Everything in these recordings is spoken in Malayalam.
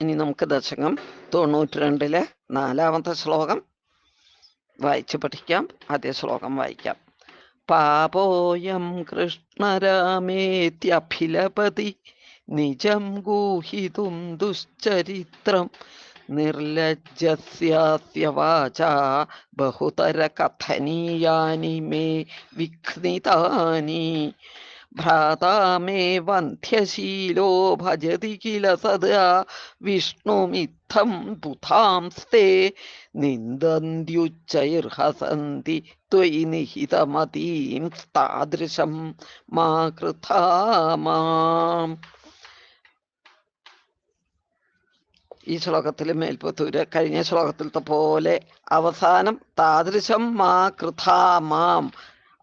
ഇനി നമുക്ക് ദശകം തൊണ്ണൂറ്റി രണ്ടിലെ നാലാമത്തെ ശ്ലോകം വായിച്ചു പഠിക്കാം. ആദ്യ ശ്ലോകം വായിക്കാം. പാപോയം കൃഷ്ണരാമേത്യഭിലപതി നിജം ഗൂഹിതും ദുശ്ചരിത്രം നിർലജ്ജസ്യാസ്യവാച ബഹുതര കഥനീയാനി മേ വിഘ്നിതാനി ഭ്രാതാ മേ വന്ധ്യശീലോ ഭജതി കില സദാ വിഷ്ണുമിത്തം ബുധാംസ്തേ നിന്ദന്ത്യുച്ചൈർഹസന്തി ത്വയി നിഹിതമതീം താദൃശം മാ കൃതാമാം ഈ ശ്ലോകത്തിൽ മേൽപ്പത്തൂര് കഴിഞ്ഞ ശ്ലോകത്തിലത്തെ പോലെ അവസാനം താദൃശം മാ കൃഥാ മാം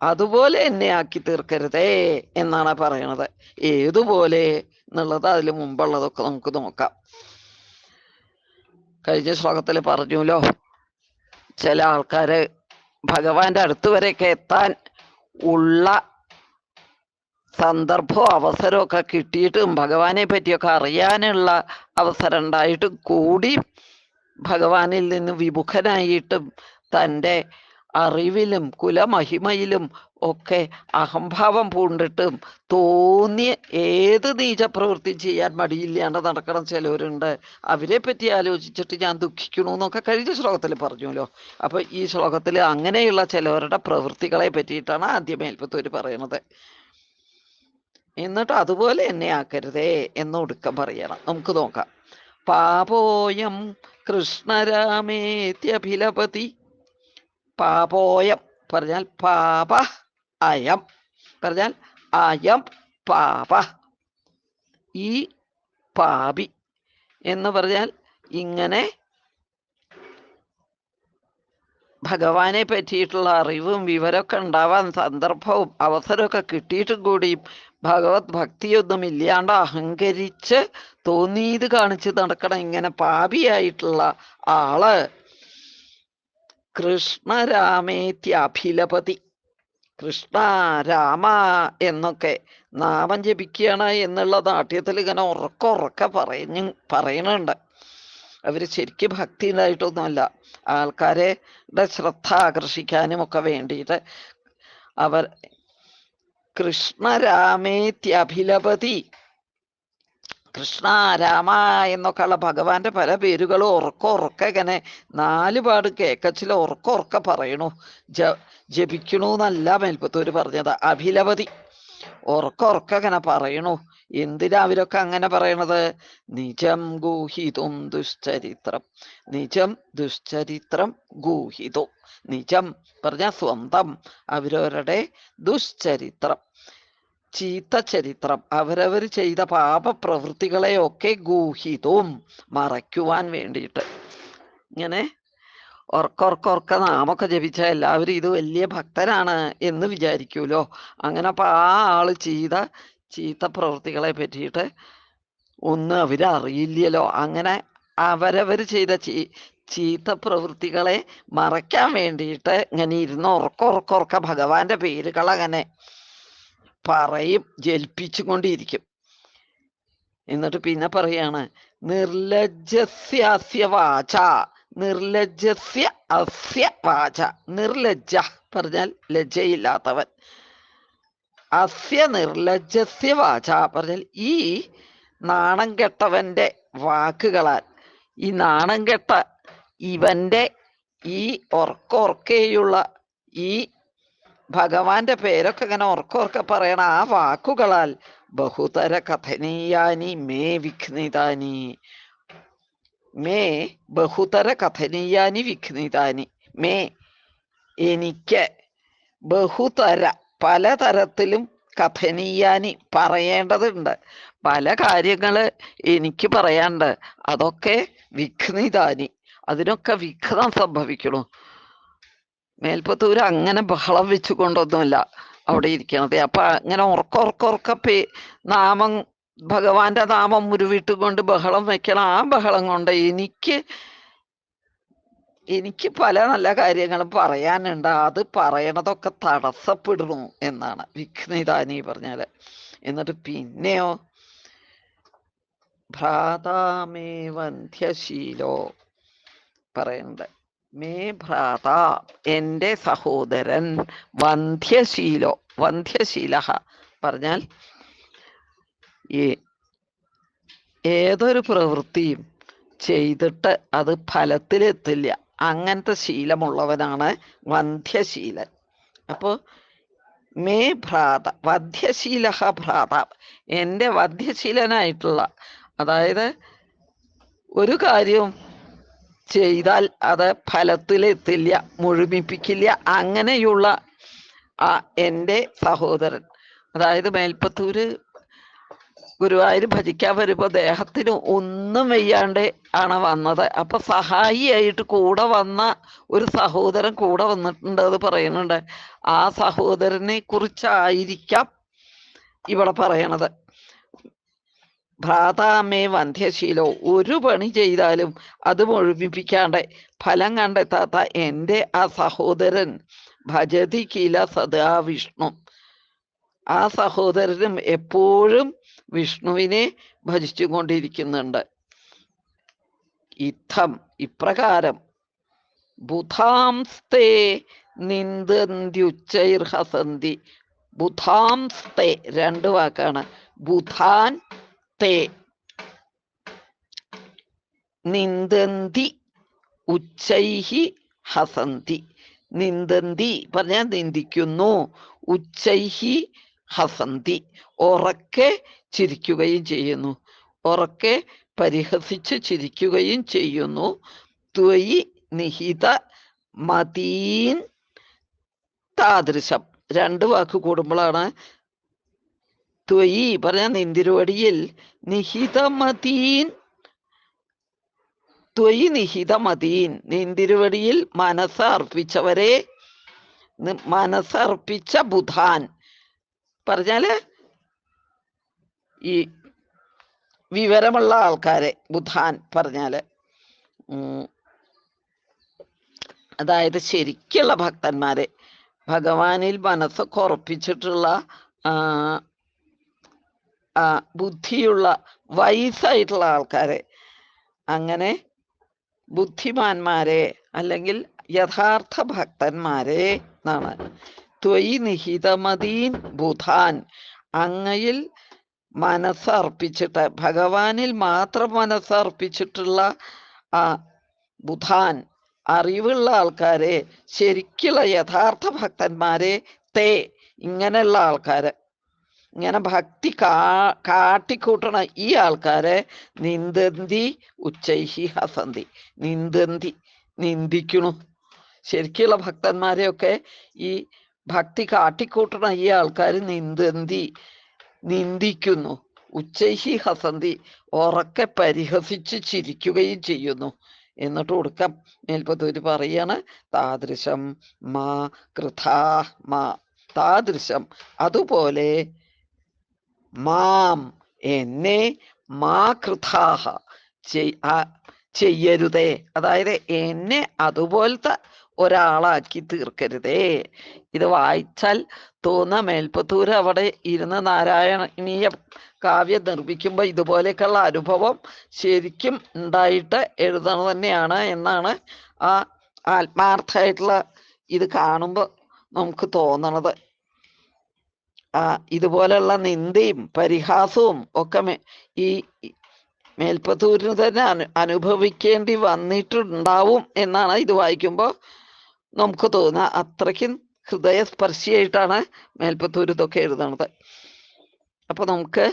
അതുപോലെ എന്നെ ആക്കി തീർക്കരുതേ എന്നാണ് പറയണത്. ഏതുപോലെ എന്നുള്ളത് അതിൽ മുമ്പുള്ളതൊക്കെ നമുക്ക് നോക്കാം. കഴിഞ്ഞ ശ്ലോകത്തിൽ പറഞ്ഞുല്ലോ ചില ആൾക്കാര് ഭഗവാന്റെ അടുത്ത് വരെയൊക്കെ എത്താൻ ഉള്ള സന്ദർഭവും അവസരമൊക്കെ കിട്ടിയിട്ടും ഭഗവാനെ പറ്റിയൊക്കെ അറിയാനുള്ള അവസരം ഉണ്ടായിട്ടും കൂടി ഭഗവാനിൽ നിന്ന് വിമുഖനായിട്ടും തന്റെ അറിവിലും കുലമഹിമയിലും ഒക്കെ അഹംഭാവം പൂണ്ടിട്ടും തോന്നിയ ഏത് നീചപ്രവൃത്തി ചെയ്യാൻ മടിയില്ലാണ്ട് നടക്കണം ചിലവരുണ്ട്. അവരെ പറ്റി ആലോചിച്ചിട്ട് ഞാൻ ദുഃഖിക്കണു എന്നൊക്കെ കഴിഞ്ഞ ശ്ലോകത്തിൽ പറഞ്ഞല്ലോ. അപ്പൊ ഈ ശ്ലോകത്തിൽ അങ്ങനെയുള്ള ചിലവരുടെ പ്രവൃത്തികളെ പറ്റിയിട്ടാണ് ആദ്യം മേൽപ്പത്തൂര് പറയണത്. എന്നിട്ട് അതുപോലെ എന്നെ ആക്കരുതേ എന്ന് ഒടുക്കം പറയണം. നമുക്ക് നോക്കാം. പാപോയം കൃഷ്ണരാമേത്യഭിലപതി പാപോയം. പറഞ്ഞാൽ പാപ അയം. പറഞ്ഞാൽ അയം പാപ. ഈ പാപി എന്ന് പറഞ്ഞാൽ ഇങ്ങനെ ഭഗവാനെ പറ്റിയിട്ടുള്ള അറിവും വിവരമൊക്കെ ഉണ്ടാവാൻ സന്ദർഭവും അവസരമൊക്കെ കിട്ടിയിട്ടും കൂടിയും ഭഗവത് ഭക്തിയൊന്നും ഇല്ലാണ്ട് അഹങ്കരിച്ച് തോന്നിയത് കാണിച്ച് നടക്കണം ഇങ്ങനെ പാപിയായിട്ടുള്ള ആൾ കൃഷ്ണരാമേത്യഭിലപതി കൃഷ്ണ രാമ എന്നൊക്കെ നാമം ജപിക്കുകയാണ് എന്നുള്ള നാട്യത്തിൽ ഇങ്ങനെ ഉറക്ക ഉറക്ക പറഞ്ഞു പറയണുണ്ട് അവർ ശരിക്കും ഭക്തി ഉണ്ടായിട്ടൊന്നുമല്ല ആൾക്കാരെ ശ്രദ്ധ ആകർഷിക്കാനും ഒക്കെ വേണ്ടിയിട്ട് അവർ കൃഷ്ണരാമേത്യഭിലപതി കൃഷ്ണ രാമ എന്നൊക്കെയുള്ള ഭഗവാന്റെ പല പേരുകളും ഉറക്ക ഉറക്ക ഇങ്ങനെ നാല് പാട് കേക്കച്ചിൽ ഉറക്ക ഉറക്ക പറയണു. ജ ജപിക്കണു എന്നല്ല മേൽപ്പത്തൂര് പറഞ്ഞത്. അഭിലപതി ഉറക്ക ഉറക്ക ഇങ്ങനെ പറയണു. എന്തിനാ അവരൊക്കെ അങ്ങനെ പറയണത്? നിജം ഗൂഹിതും ദുശ്ചരിത്രം. നിജം ദുശ്ചരിത്രം ഗൂഹിതും. നിജം പറഞ്ഞ സ്വന്തം അവരവരുടെ ദുശ്ചരിത്രം. ചീത്ത ചരിത്രം. അവരവർ ചെയ്ത പാപപ്രവൃത്തികളെയൊക്കെ ഗൂഹിതും മറയ്ക്കുവാൻ വേണ്ടിയിട്ട്. ഇങ്ങനെ ഉറക്കൊറക്കൊറക്ക നാമൊക്കെ ജപിച്ച എല്ലാവരും ഇത് വലിയ ഭക്തരാണ് എന്ന് വിചാരിക്കൂലോ? അങ്ങനെ അപ്പൊ ആ ആൾ ചെയ്ത ചീത്ത പ്രവൃത്തികളെ പറ്റിയിട്ട് ഒന്നും അവരറിയില്ലല്ലോ അങ്ങനെ അവരവർ ചെയ്ത ചീ ചീത്ത പ്രവൃത്തികളെ മറയ്ക്കാൻ വേണ്ടിയിട്ട് ഇങ്ങനെ ഇരുന്ന് ഉറക്കൊറക്കൊറക്ക ഭഗവാന്റെ പേരുകൾ അങ്ങനെ പറയും ജൽപ്പിച്ചുകൊണ്ടിരിക്കും. എന്നിട്ട് പിന്നെ പറയാണ് നിർലജ്ജസ്യാസ്യ വാച നിർലജ്ജസ്യ അസ്യ വാച നിർലജ്ജ പറഞ്ഞാൽ ലജ്ജയില്ലാത്തവൻ. അസ്യ നിർലജ്ജസ്യ വാച പറഞ്ഞാൽ ഈ നാണം കെട്ടവന്റെ വാക്കുകളാൽ. ഈ നാണം കെട്ട ഇവന്റെ ഈ ഒർക്കൊർക്കെയുള്ള ഈ ഭഗവാന്റെ പേരൊക്കെ ഇങ്ങനെ ഉറക്കോർക്ക പറയണ ആ വാക്കുകളാൽ ബഹുതര കഥനീയാനി മേ വിഘ്നിതാനി. മേ ബഹുതര കഥനീയാനി വിഘ്നിതാനി. മേ എനിക്ക് ബഹുതര പലതരത്തിലും കഥനീയാനി പറയേണ്ടതുണ്ട്. പല കാര്യങ്ങൾ എനിക്ക് പറയാണ്ട് അതൊക്കെ വിഘ്നിതാനി. അതിനൊക്കെ വിഘ്നം സംഭവിക്കണു. മേൽപ്പത്തൂര് അങ്ങനെ ബഹളം വെച്ചുകൊണ്ടൊന്നുമല്ല. അവിടെ ഇരിക്കണത്. അപ്പൊ അങ്ങനെ ഉറക്ക ഉറക്ക ഉറക്ക പേ നാമം ഭഗവാന്റെ നാമം ഉരുവിട്ടുകൊണ്ട് ബഹളം വെക്കണം ആ ബഹളം കൊണ്ട് എനിക്ക് എനിക്ക് പല നല്ല കാര്യങ്ങളും പറയാനുണ്ട്. അത് പറയണതൊക്കെ തടസ്സപ്പെടുന്നു എന്നാണ് വിഘ്നിതാനി പറഞ്ഞാൽ എന്നിട്ട് പിന്നെയോ ഭ്രാതാമേ വന്ധ്യശീലോ പറയുന്നുണ്ട്. മേ ഭ്രാത എന്റെ സഹോദരൻ വന്ധ്യശീലോ വന്ധ്യശീല പറഞ്ഞാൽ ഏതൊരു പ്രവൃത്തിയും ചെയ്തിട്ട് അത് ഫലത്തിലെത്തില്ല. അങ്ങനത്തെ ശീലമുള്ളവനാണ് വന്ധ്യശീലൻ. അപ്പോൾ മേ ഭ്രാത വധ്യശീല ഭ്രാത. എന്റെ വധ്യശീലനായിട്ടുള്ള അതായത് ഒരു കാര്യവും ചെയ്താൽ അത് ഫലത്തിലെത്തില്ല മുഴുമിപ്പിക്കില്ല. അങ്ങനെയുള്ള ആ എന്റെ സഹോദരൻ അതായത് മേൽപ്പത്തൂര് ഗുരുവായൂർ ഭജിക്കാൻ വരുമ്പോൾ ദേഹത്തിന് ഒന്നും വയ്യാണ്ട് ആണ് വന്നത്. അപ്പൊ സഹായിയായിട്ട് കൂടെ വന്ന ഒരു സഹോദരൻ കൂടെ വന്നിട്ടുണ്ട് അത് പറയുന്നുണ്ട്. ആ സഹോദരനെ കുറിച്ചായിരിക്കാം ഇവിടെ പറയണത്. ഭ്രാതാമേ വന്ധ്യശീലോ ഒരു പണി ചെയ്താലും അത് മുഴുമിപ്പിക്കാണ്ട് ഫലം കണ്ടെത്താത്ത എന്റെ ആ സഹോദരൻ ഭജതി കില സദാ വിഷ്ണു. ആ സഹോദരനും എപ്പോഴും വിഷ്ണുവിനെ ഭജിച്ചു കൊണ്ടിരിക്കുന്നുണ്ട് ഇത്തം ഇപ്രകാരം ബുധാംസ്തേ നിന്ദന്ത്യുച്ചൈർഹസന്തി ബുധാംസ്തേ രണ്ട് വാക്കാണ്. ബുധാൻ തേ നിന്ദന്തി ഉച്ചൈഹി ഹസന്തി. നിന്ദന്തി പറഞ്ഞാൽ നിന്ദിക്കുന്നു ഉച്ചൈഹി ഹസന്തി. ഉറക്കെ ചിരിക്കുകയും ചെയ്യുന്നു. ഉറക്കെ പരിഹസിച്ച് ചിരിക്കുകയും ചെയ്യുന്നു. ത്വയി നിഹിത മതീൻ താദൃശം. രണ്ട് വാക്ക് കൂടുമ്പോഴാണ് ത്വയി പറഞ്ഞ നിന്തിരുവടിയിൽ നിഹിതമതീൻ. ത്വയി നിഹിതമതീൻ. നിന്തിരുവടിയിൽ മനസ്സ് അർപ്പിച്ചവരെ മനസ്സ് മനസ്സർപ്പിച്ച ബുധാൻ. പറഞ്ഞാൽ ഈ വിവരമുള്ള ആൾക്കാരെ ബുധാൻ പറഞ്ഞാൽ അതായത് ശരിക്കുള്ള ഭക്തന്മാരെ ഭഗവാനിൽ മനസ്സൊക്കെ ഉറപ്പിച്ചിട്ടുള്ള ബുദ്ധിയുള്ള വയസ്സായിട്ടുള്ള ആൾക്കാരെ. അങ്ങനെ ബുദ്ധിമാന്മാരെ അല്ലെങ്കിൽ യഥാർത്ഥ ഭക്തന്മാരെ എന്നാണ്. ത്വയി നിഹിതമതീൻ ബുധാൻ. അങ്ങയിൽ മനസ്സർപ്പിച്ചിട്ട് ഭഗവാനിൽ മാത്രം മനസ്സർപ്പിച്ചിട്ടുള്ള ആ ബുധാൻ അറിവുള്ള ആൾക്കാരെ ശരിക്കുള്ള യഥാർത്ഥ ഭക്തന്മാരെ തേ ഇങ്ങനെയുള്ള ആൾക്കാര്. ഇങ്ങനെ ഭക്തി കാ കാട്ടിക്കൂട്ടണ ഈ ആൾക്കാരെ നിന്ദന്തി ഉച്ചൈഹി ഹസന്തി. നിന്ദന്തി നിന്ദിക്കണു. ശരിക്കുള്ള ഭക്തന്മാരെയൊക്കെ ഈ ഭക്തി കാട്ടിക്കൂട്ടണ ഈ ആൾക്കാർ നിന്ദന്തി നിന്ദിക്കുന്നു. ഉച്ചൈഹി ഹസന്തി ഉറക്കെ പരിഹസിച്ച് ചിരിക്കുകയും ചെയ്യുന്നു. എന്നിട്ട് ഒടുക്കം മേൽപ്പത്തൂര് പറയാണ് താദൃശം മാ കൃഥാ മാ താദൃശം അതുപോലെ മാം എന്നെ മാ ചെയ്യരുതേ. അതായത് എന്നെ അതുപോലത്തെ ഒരാളാക്കി തീർക്കരുതേ. ഇത് വായിച്ചാൽ തോന്ന. മേൽപ്പത്തൂര് അവിടെ ഇരുന്ന് നാരായണീയ കാവ്യം നിർമ്മിക്കുമ്പോൾ ഇതുപോലെയൊക്കെയുള്ള അനുഭവം ശരിക്കും ഉണ്ടായിട്ട് എഴുതണം തന്നെയാണ് എന്നാണ് ആ ആത്മാർത്ഥമായിട്ടുള്ള ഇത് കാണുമ്പോൾ നമുക്ക് തോന്നണത്. ഇതുപോലെയുള്ള നിന്ദയും പരിഹാസവും ഒക്കെ ഈ മേൽപ്പത്തൂരിന് തന്നെ അനു അനുഭവിക്കേണ്ടി വന്നിട്ടുണ്ടാവും എന്നാണ് ഇത് വായിക്കുമ്പോൾ നമുക്ക് തോന്നുക. അത്രയ്ക്കും ഹൃദയസ്പർശിയായിട്ടാണ് മേൽപ്പത്തൂർ ഇതൊക്കെ എഴുതുന്നത് അപ്പൊ നമുക്ക്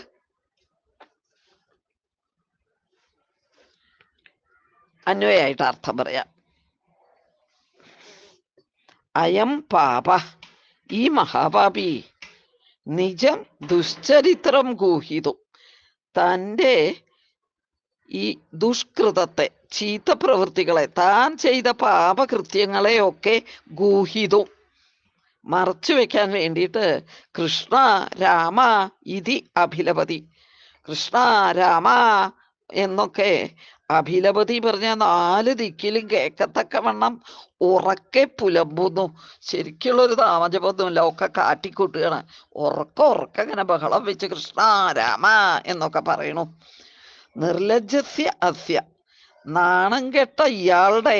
അന്വയായിട്ട് അർത്ഥം പറയാം. അയം പാപ ഈ മഹാപാപി നിജം ദുശ്ചരിത്രം ഗൂഹിതു. തന്റെ ഈ ദുഷ്കൃതത്തെ ചീത്ത പ്രവൃത്തികളെ താൻ ചെയ്ത പാപകൃത്യങ്ങളെയൊക്കെ ഗൂഹിതു. മറച്ചു വെക്കാൻ വേണ്ടിയിട്ട് കൃഷ്ണ രാമ ഇതി അഭിലപതി. കൃഷ്ണ രാമ എന്നൊക്കെ അഭിലപതി പറഞ്ഞ നാല് ദിക്കിലും കേക്കത്തക്കവണ്ണം ഉറക്കെ പുലമ്പുന്നു. ശരിക്കുള്ള ഒരു താമജപൊന്നുമില്ല ഒക്കെ കാട്ടിക്കൂട്ടുകയാണ് ഉറക്ക ഉറക്ക ഇങ്ങനെ ബഹളം വെച്ച് കൃഷ്ണ രാമ എന്നൊക്കെ പറയണു നിർലജ്ജസ്യ അസ്യ നാണം കെട്ട ഇയാളുടെ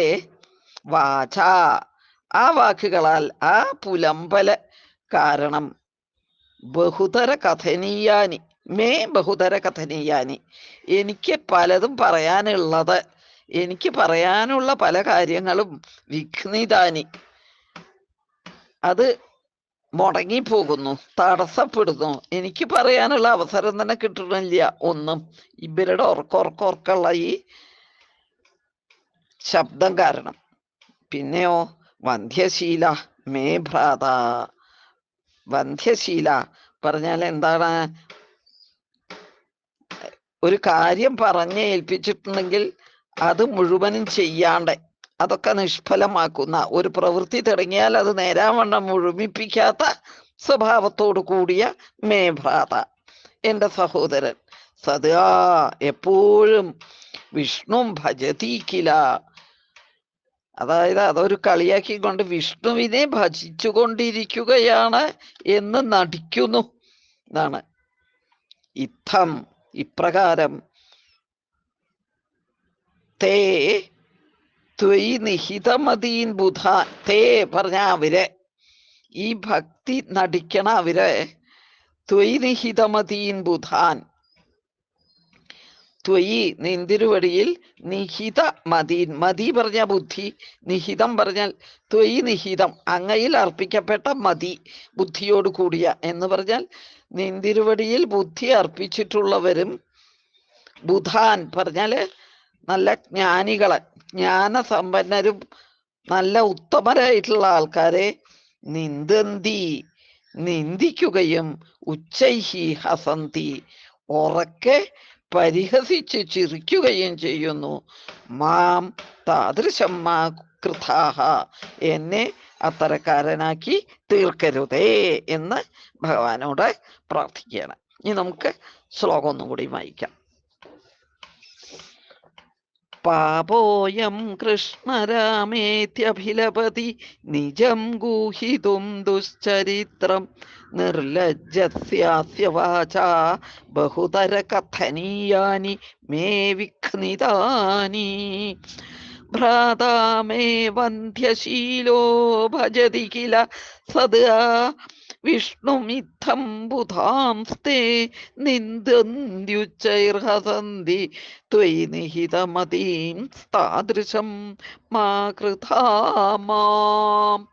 വാച ആ വാക്കുകളാൽ ആ പുലമ്പല കാരണം ബഹുതര കഥനീയാനി. മേ ബഹുതര കഥനീയാനി. എനിക്ക് പലതും പറയാനുള്ളത് എനിക്ക് പറയാനുള്ള പല കാര്യങ്ങളും വിഘ്നിതാനി. അത് മുടങ്ങിപ്പോകുന്നു തടസ്സപ്പെടുന്നു. എനിക്ക് പറയാനുള്ള അവസരം തന്നെ കിട്ടണില്ല ഒന്നും ഇവരുടെ ഉറക്കുറക്കുറക്കുള്ള ഈ ശബ്ദം കാരണം. പിന്നെയോ വന്ധ്യശീല മേ ഭ്രാത. വന്ധ്യശീല. പറഞ്ഞാൽ എന്താണ് ഒരു കാര്യം പറഞ്ഞ് ഏൽപ്പിച്ചിട്ടുണ്ടെങ്കിൽ അത് മുഴുവനും ചെയ്യാണ്ട് അതൊക്കെ നിഷ്ഫലമാക്കുന്ന ഒരു പ്രവൃത്തി തുടങ്ങിയാൽ അത് നേരാവണ്ണം മുഴുമിപ്പിക്കാത്ത സ്വഭാവത്തോടു കൂടിയ മേഭ്രാത. എന്റെ സഹോദരൻ സദാ എപ്പോഴും വിഷ്ണു ഭജതീക്കില അതായത് അതൊരു കളിയാക്കിക്കൊണ്ട് വിഷ്ണുവിനെ ഭജിച്ചുകൊണ്ടിരിക്കുകയാണ് എന്ന് നടിക്കുന്നു എന്നാണ്. ഇത്തം ഇപ്രകാരം തേ ത്വയി നിഹിതമതീൻ ബുധ തേ പറഞ്ഞ അവരെ ഈ ഭക്തി നടിക്കണ അവരെ ത്വയി നിഹിതമതീൻ ബുധാൻ ത്വയി നിന്തിരുവടിയിൽ നിഹിത മതീൻ മതി പറഞ്ഞ ബുദ്ധി നിഹിതം പറഞ്ഞാൽ ത്വയി നിഹിതം അങ്ങയിൽ അർപ്പിക്കപ്പെട്ട മതി ബുദ്ധിയോട് കൂടിയ എന്ന് പറഞ്ഞാൽ നിന്തിരുവടിയിൽ ബുദ്ധി അർപ്പിച്ചിട്ടുള്ളവരും ബുധാൻ പറഞ്ഞാൽ നല്ല ജ്ഞാനികളെ ജ്ഞാനസമ്പന്നരും നല്ല ഉത്തമരായിട്ടുള്ള ആൾക്കാരെ നിന്ദന്തി നിന്ദിക്കുകയും ഉച്ചൈഹി ഹസന്തി ഉറക്കെ പരിഹസിച്ച് ചിരിക്കുകയും ചെയ്യുന്നു. മാം താദൃശം മാ കൃതാഹ എന്നെ അത്തരക്കാരനാക്കി തീർക്കരുതേ എന്ന് ഭഗവാനോട് പ്രാർത്ഥിക്കുകയാണ്. ഇനി നമുക്ക് ശ്ലോകം ഒന്നും കൂടി വായിക്കാം. പാപോയം കൃഷ്ണരാമേത്യഭിലപതി നിജം ഗൂഹിതും ദുശ്ചരിത്രം നിർലജ്ജസ്യാസ്യ വാചാ ബഹുതര കഥനീയാനി മേ വിഘ്നിതാനി. ഭ്രാതാ മേ വന്ധ്യശീലോ ഭജതി കില സദാ. വിഷ്ണുമിത്തം ബുധാംസ്തേ നിന്ദന്ത്യുച്ചൈർഹസന്തി ത്വയി നിഹിതമതീം താദൃശം മാ കൃഥാ മാം.